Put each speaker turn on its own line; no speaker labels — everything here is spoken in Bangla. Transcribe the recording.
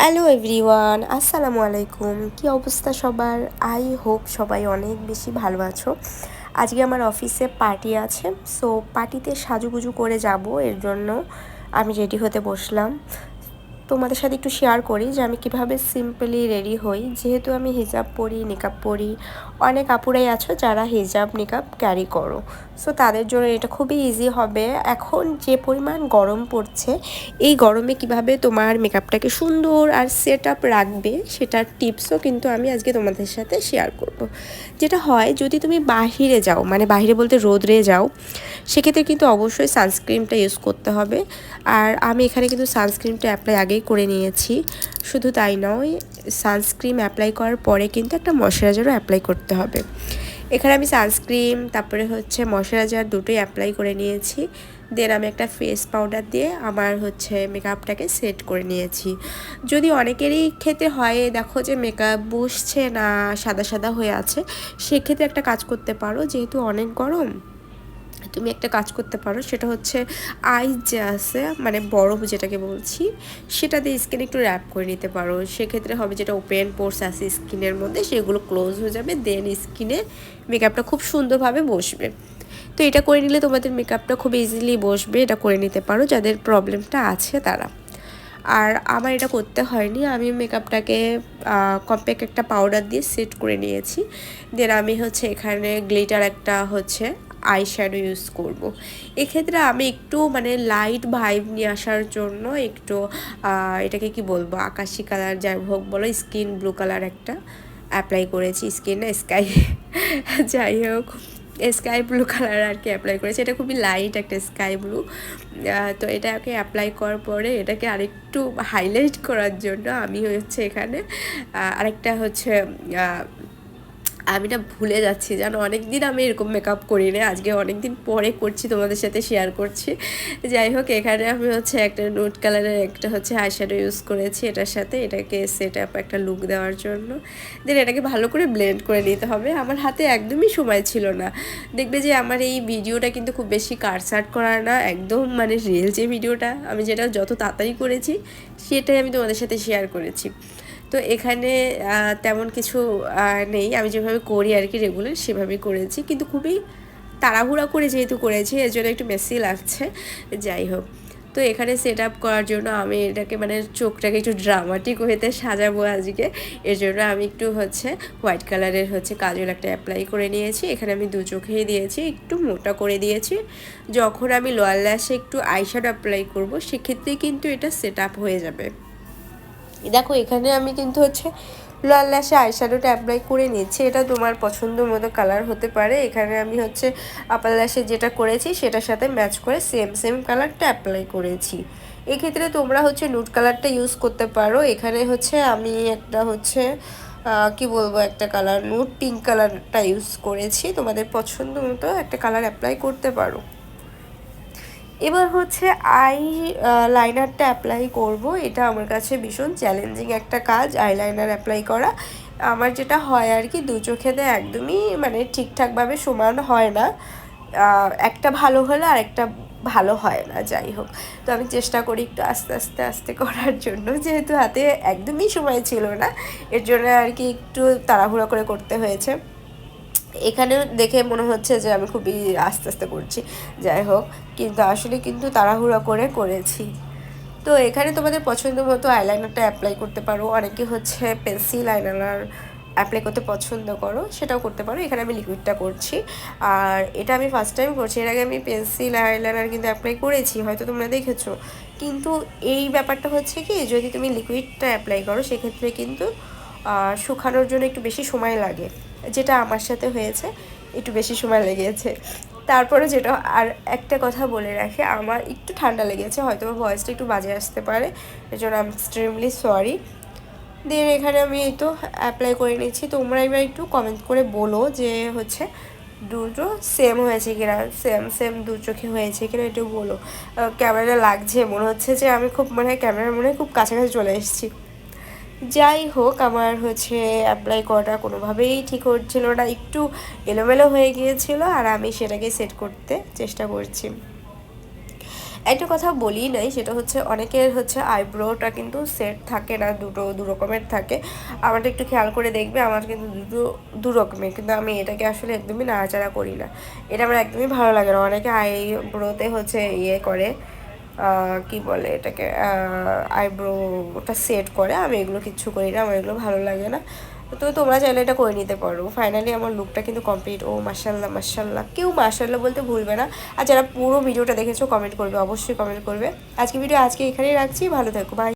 হ্যালো এভরিওয়ান আসসালামু আলাইকুম কি অবস্থা সবার? আই হোপ সবাই অনেক বেশি ভালো আছো। আজকে আমার অফিসে পার্টি আছে। সো পার্টিতে সাজুগুজু করে যাব। এর জন্য আমি রেডি হতে বসলাম। তোমাদের সাথে একটু শেয়ার করি যে আমি কীভাবে সিম্পলি রেডি হই। যেহেতু আমি হিজাব পরি নিকাব পরি, অনেক আপুরাই আছো যারা হিজাব নিকাব ক্যারি করো। সো তাদের জন্য এটা খুবই ইজি হবে। এখন যে পরিমাণ গরম পড়ছে, এই গরমে কীভাবে তোমার মেকআপটাকে সুন্দর আর সেট আপ রাখবে সেটার টিপসও কিন্তু আমি আজকে তোমাদের সাথে শেয়ার করব। যেটা হয়, যদি তুমি বাহিরে যাও মানে বাহিরে বলতে রোদরে যাও, সেক্ষেত্রে কিন্তু অবশ্যই সানস্ক্রিনটা ইউজ করতে হবে। আর আমি এখানে কিন্তু সানস্ক্রিনটা অ্যাপ্লাই আগেই করে নিয়েছি। শুধু তাই নয় সানস্ক্রিন অ্যাপ্লাই করার পরে কিন্তু একটা ময়শ্চারাইজারও অ্যাপ্লাই করতে হবে। এখানে আমি সানস্ক্রিন তারপরে হচ্ছে ময়শ্চারাইজার দুটোই অ্যাপ্লাই করে নিয়েছি। দেন আমি একটা ফেস পাউডার দিয়ে আমার হচ্ছে মেকআপটাকে সেট করে নিয়েছি। যদি অনেকেরই ক্ষেত্রে হয়, দেখো যে মেকআপ বসছে না, সাদা সাদা হয়ে আছে, সেক্ষেত্রে একটা কাজ করতে পারো, যেহেতু অনেক গরম। তুমি একটা কাজ করতে পারো, সেটা হচ্ছে আইস যে আছে মানে বরফ যেটাকে বলছি, সেটা দিয়ে স্কিন একটু র্যাপ করে নিতে পারো। সেক্ষেত্রে হবে যেটা ওপেন পোর্স আছে স্কিনের মধ্যে, সেগুলো ক্লোজ হয়ে যাবে দেন স্কিনে মেকআপটা খুব সুন্দরভাবে বসবে। তো এটা করে নিলে তোমাদের মেকআপটা খুব ইজিলি বসবে, এটা করে নিতে পারো, যাদের প্রবলেমটা আছে তারা। আর আমার এটা করতে হয়নি, আমি মেকআপটাকে কম্প্যাক্ট একটা পাউডার দিয়ে সেট করে নিয়েছি। দেন আমি হচ্ছে এখানে গ্লিটার একটা হচ্ছে আই শ্যাডো ইউজ করব। এক্ষেত্রে আমি একটু মানে লাইট ভাইব নিয়ে আসার জন্য একটু এটাকে কি বলব, আকাশি কালার যাই হোক বলো স্কিন ব্লু কালার একটা অ্যাপ্লাই করেছি স্কিন স্কাই যাই হোক স্কাই ব্লু কালার আর কি অ্যাপ্লাই করেছি এটা খুবই লাইট একটা স্কাই ব্লু তো এটাকে অ্যাপ্লাই করার পরে এটাকে আরেকটু হাইলাইট করার জন্য আমি হচ্ছে এখানে আরেকটা হচ্ছে আমি না ভুলে যাচ্ছি, জানো? অনেক দিন আমি এরকম মেকআপ করি না আজকে অনেক দিন পরে করছি, তোমাদের সাথে শেয়ার করছি। যাই হোক, এখানে আমি হচ্ছে একটা নোট কালারের একটা হচ্ছে আইশ্যাডো ইউজ করেছি এটার সাথে, এটাকে সেট আপ একটা লুক দেওয়ার জন্য। দেন এটাকে ভালো করে ব্লেন্ড করে নিতে হবে। আমার হাতে একদমই সময় ছিল না। দেখবে যে আমার এই ভিডিওটা কিন্তু খুব বেশি কারসাট করা না, একদম মানে রিয়েল যে ভিডিওটা আমি যেটা যত তাড়াতাড়ি করেছি, সেটাই আমি তোমাদের সাথে শেয়ার করেছি। তো এখানে তেমন কিছু নেই। আমি যেভাবে করি আর কি রেগুলার সেভাবেই করেছি। কিন্তু খুবই তাড়াহুড়া করে যেহেতু করেছি, এর জন্য একটু মেসি লাগছে। যাই হোক। তো এখানে সেট আপ করার জন্য আমি এটাকে মানে চোখটাকে একটু ড্রামাটিক হয়েতে সাজাবো আজকে। এর জন্য আমি একটু হচ্ছে হোয়াইট কালারের হচ্ছে কাজল একটা অ্যাপ্লাই করে নিয়েছি। এখানে আমি দু চোখেই দিয়েছি, একটু মোটা করে দিয়েছি। যখন আমি লোয়ার ল্যাশে একটু আইশ্যাডো অ্যাপ্লাই করব, সেক্ষেত্রে কিন্তু এটা সেট আপ হয়ে যাবে। দেখো, এখানে আমি কিন্তু হচ্ছে লাল ল্যাশে আইশ্যাডোটা অ্যাপ্লাই করে নিচ্ছি। এটা তোমার পছন্দ মতো কালার হতে পারে। এখানে আমি হচ্ছে আপার ল্যাশে যেটা করেছি, সেটার সাথে ম্যাচ করে সেম সেম কালারটা অ্যাপ্লাই করেছি। এক্ষেত্রে তোমরা হচ্ছে নুট কালারটা ইউজ করতে পারো। এখানে হচ্ছে আমি একটা হচ্ছে কি বলব, একটা কালার নুট পিঙ্ক কালারটা ইউজ করেছি। তোমাদের পছন্দ মতো একটা কালার অ্যাপ্লাই করতে পারো। এবার হচ্ছে আই লাইনারটা অ্যাপ্লাই করব। এটা আমার কাছে ভীষণ চ্যালেঞ্জিং একটা কাজ আই লাইনার অ্যাপ্লাই করা। আমার যেটা হয় আর কি, দু চোখেতে একদমই মানে ঠিকঠাকভাবে সমান হয় না। একটা ভালো হলে আর একটা ভালো হয় না, যাই হোক। তো আমি চেষ্টা করি একটু আস্তে আস্তে আস্তে করার জন্য। যেহেতু হাতে একদমই সময় ছিল না, এর জন্য আর কি একটু তাড়াহুড়ো করে করতে হয়েছে। এখানে দেখে মনে হচ্ছে যে আমি খুবই আস্তে আস্তে করছি। যাই হোক, কিন্তু আসলে কিন্তু তাড়াহুড়া করে করেছি। তো এখানে তোমাদের পছন্দ মতো আইলাইনারটা অ্যাপ্লাই করতে পারো। অনেকে হচ্ছে পেন্সিল আইলাইনার অ্যাপ্লাই করতে পছন্দ করো, সেটাও করতে পারো। এখানে আমি লিকুইডটা করছি। আর এটা আমি ফার্স্ট টাইম করছি। এর আগে আমি পেন্সিল আইলাইনার কিন্তু অ্যাপ্লাই করেছি, হয়তো তোমরা দেখেছ। কিন্তু এই ব্যাপারটা হচ্ছে কি, যদি তুমি লিকুইডটা অ্যাপ্লাই করো, সেক্ষেত্রে কিন্তু শুকানোর জন্য একটু বেশি সময় লাগে। যেটা আমার সাথে হয়েছে, একটু বেশি সময় লেগেছে। তারপরে যেটা, আর একটা কথা বলে রাখি, আমার একটু ঠান্ডা লেগেছে হয়তো ভয়েসটা একটু বাজে আসতে পারে এই জন্য আমি এক্সট্রিমলি সরি দেন এখানে আমি এই তো অ্যাপ্লাই করে নিচ্ছি, তোমরা এবার একটু কমেন্ট করে বলো যে হচ্ছে দুটো সেম হয়েছে কিনা সেম সেম দু চোখে হয়েছে কিনা একটু বলো। ক্যামেরা লাগছে, মনে হচ্ছে যে আমি খুব মানে ক্যামেরার মনে খুব কাছাকাছি চলে এসেছি। যাই হোক, আমার হচ্ছে অ্যাপ্লাই করাটা কোনোভাবেই ঠিক হচ্ছিল না, একটু এলোমেলো হয়ে গিয়েছিল আর আমি সেটাকে সেট করতে চেষ্টা করছি। একটা কথা বলি নাই, সেটা হচ্ছে অনেকের হচ্ছে আইব্রোটা কিন্তু সেট থাকে না, দুটো দু রকমের থাকে। আমারটা একটু খেয়াল করে দেখবে, আমার কিন্তু দুটো দু রকমের, কিন্তু আমি এটাকে আসলে একদমই নাড়াচাড়া করি না। এটা আমার একদমই ভালো লাগে না, অনেকে আইব্রোতে হচ্ছে ইয়ে করে। কি বলে এটাকে আইব্রোটা সেট করে, আমি এগুলো কিচ্ছু করি না, আমার এগুলো ভালো লাগে না। তো তোমরা চাইলে এটা করে নিতে পারো। ফাইনালি আমার লুকটা কিন্তু কমপ্লিট ও মার্শাল্লাহ মার্শাল্লাহ কেউ মার্শাল্লাহ বলতে ভুলবে না। আর যারা পুরো ভিডিওটা দেখেছ কমেন্ট করবে, অবশ্যই কমেন্ট করবে। আজকে ভিডিও আজকে এখানেই রাখছি। ভালো থাকো বাই